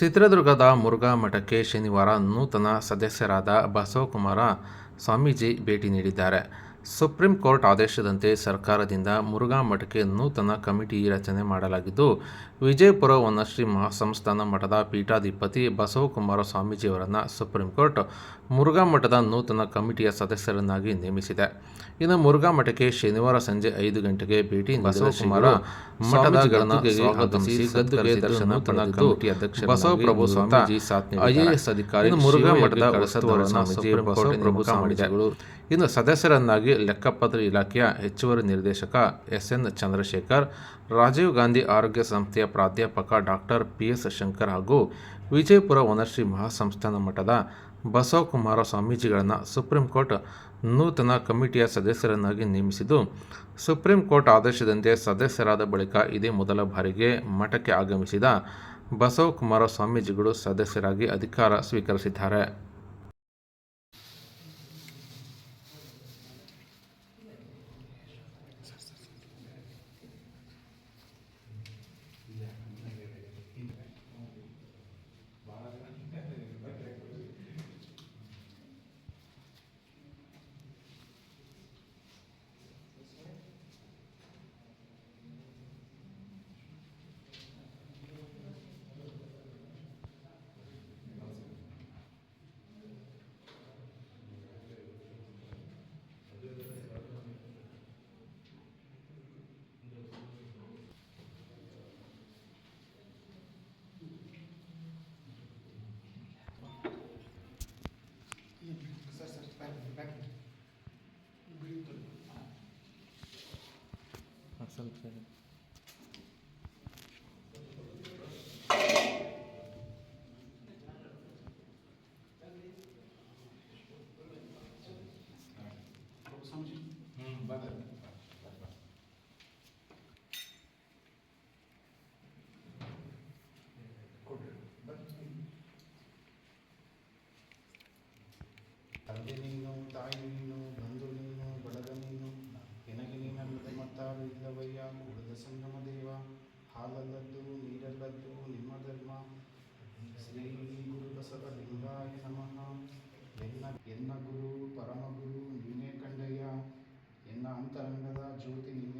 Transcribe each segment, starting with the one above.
ಚಿತ್ರದುರ್ಗದ ಮುರುಘಾ ಮಠಕ್ಕೆ ಶನಿವಾರ ನೂತನ ಸದಸ್ಯರಾದ ಬಸವಕುಮಾರ ಸ್ವಾಮೀಜಿ ಭೇಟಿ ನೀಡಿದ್ದಾರೆ. ಸುಪ್ರೀಂ ಕೋರ್ಟ್ ಆದೇಶದಂತೆ ಸರ್ಕಾರದಿಂದ ಮುರುಘಾ ಮಠಕ್ಕೆ ನೂತನ ಕಮಿಟಿ ರಚನೆ ಮಾಡಲಾಗಿದ್ದು ವಿಜಯಪುರ ವನಶ್ರೀ ಮಹಾಸಂಸ್ಥಾನ ಮಠದ ಪೀಠಾಧಿಪತಿ ಬಸವಕುಮಾರ ಸ್ವಾಮೀಜಿಯವರನ್ನು ಸುಪ್ರೀಂ ಕೋರ್ಟ್ ಮುರುಘಾ ಮಠದ ನೂತನ ಕಮಿಟಿಯ ಸದಸ್ಯರನ್ನಾಗಿ ನೇಮಿಸಿದೆ. ಇನ್ನು ಮುರುಘಾ ಮಠಕ್ಕೆ ಶನಿವಾರ ಸಂಜೆ ಐದು ಗಂಟೆಗೆ ಭೇಟಿ ಬಸವಕುಮಾರ ಮಠದ ಗದ್ದುಗೆ ದರ್ಶನ ಬಸವಪ್ರಭು ಸ್ವಾಮೀಜಿ ಐಎಎಸ್ ಅಧಿಕಾರಿ ಮುರುಘಾ ಮಠದ ಉಸ್ತುವಾರಿ ಸ್ವಾಮೀಜಿಗಳು. ಇನ್ನು ಸದಸ್ಯರನ್ನಾಗಿ ಲೆಕ್ಕಪತ್ರ ಇಲಾಖೆಯ ಹೆಚ್ಚುವರಿ ನಿರ್ದೇಶಕ ಎಸ್ ಎನ್ ಚಂದ್ರಶೇಖರ್, ರಾಜೀವ್ ಗಾಂಧಿ ಆರೋಗ್ಯ ಸಂಸ್ಥೆಯ ಪ್ರಾಧ್ಯಾಪಕ ಡಾಕ್ಟರ್ ಪಿ ಎಸ್ ಶಂಕರ್ ಹಾಗೂ ವಿಜಯಪುರ ವನಶ್ರೀ ಮಹಾಸಂಸ್ಥಾನ ಮಠದ ಬಸವಕುಮಾರ ಸ್ವಾಮೀಜಿಗಳನ್ನು ಸುಪ್ರೀಂ ಕೋರ್ಟ್ ನೂತನ ಕಮಿಟಿಯ ಸದಸ್ಯರನ್ನಾಗಿ ನೇಮಿಸಿದ್ದು, ಸುಪ್ರೀಂ ಕೋರ್ಟ್ ಆದೇಶದಂತೆ ಸದಸ್ಯರಾದ ಬಳಿಕ ಇದೇ ಮೊದಲ ಬಾರಿಗೆ ಮಠಕ್ಕೆ ಆಗಮಿಸಿದ ಬಸವಕುಮಾರ ಸ್ವಾಮೀಜಿಗಳು ಸದಸ್ಯರಾಗಿ ಅಧಿಕಾರ ಸ್ವೀಕರಿಸಿದ್ದಾರೆ. something. ಇಲ್ಲವಯ್ಯ ಕುಲದ ಸಂಗಮ ದೇವ, ಹಾಲಲ್ಲದ್ದು, ನೀರಲ್ಲದ್ದು, ನಿಮ್ಮ ಧರ್ಮ. ಶ್ರೀ ಗುರು ಬಸವ ಲಿಂಗಾಯ ನಮಃ. ಎನ್ನ ಎನ್ನ ಗುರು, ಪರಮ ಗುರು, ನೀನೇ ಕಂಡಯ್ಯ. ಎನ್ನ ಅಂತರಂಗದ ಜ್ಯೋತಿ ನೀನೇ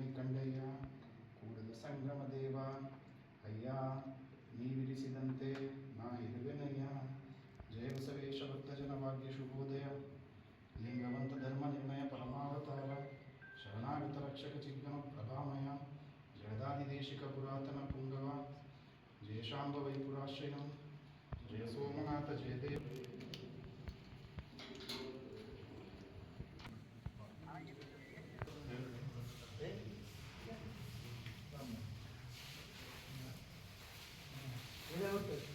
ಜಗದಾದಿದೇಶಿಕ ಪುರಾತನ ಪುಂಗವ ಜಯಶಾಂಬ ವೈಪುರಾಶ್ರಯಂ ಜಯ ಸೋಮನಾಥ ಜಯ ದೇವ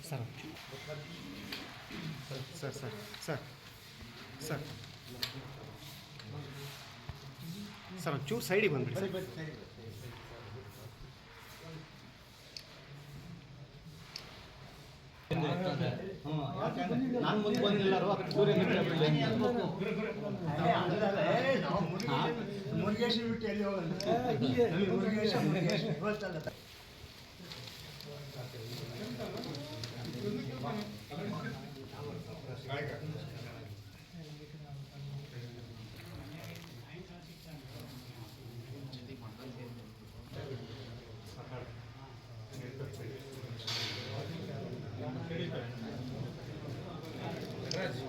sir sir sir sir sir sir ಒಂಚೂರು ಸೈಡಿಗೆ ಬಂದ್ಬಿಡಿ ಸರ್ ನಾನು ಮುಂದೆ ಬಂದಿಲ್ಲರು ಸೂರ್ಯ. ಮುರುಗೇಶ್ ಬಿಟ್ಟು ಎಲ್ಲಿ ಹೋಗಲ್ಲ Gracias.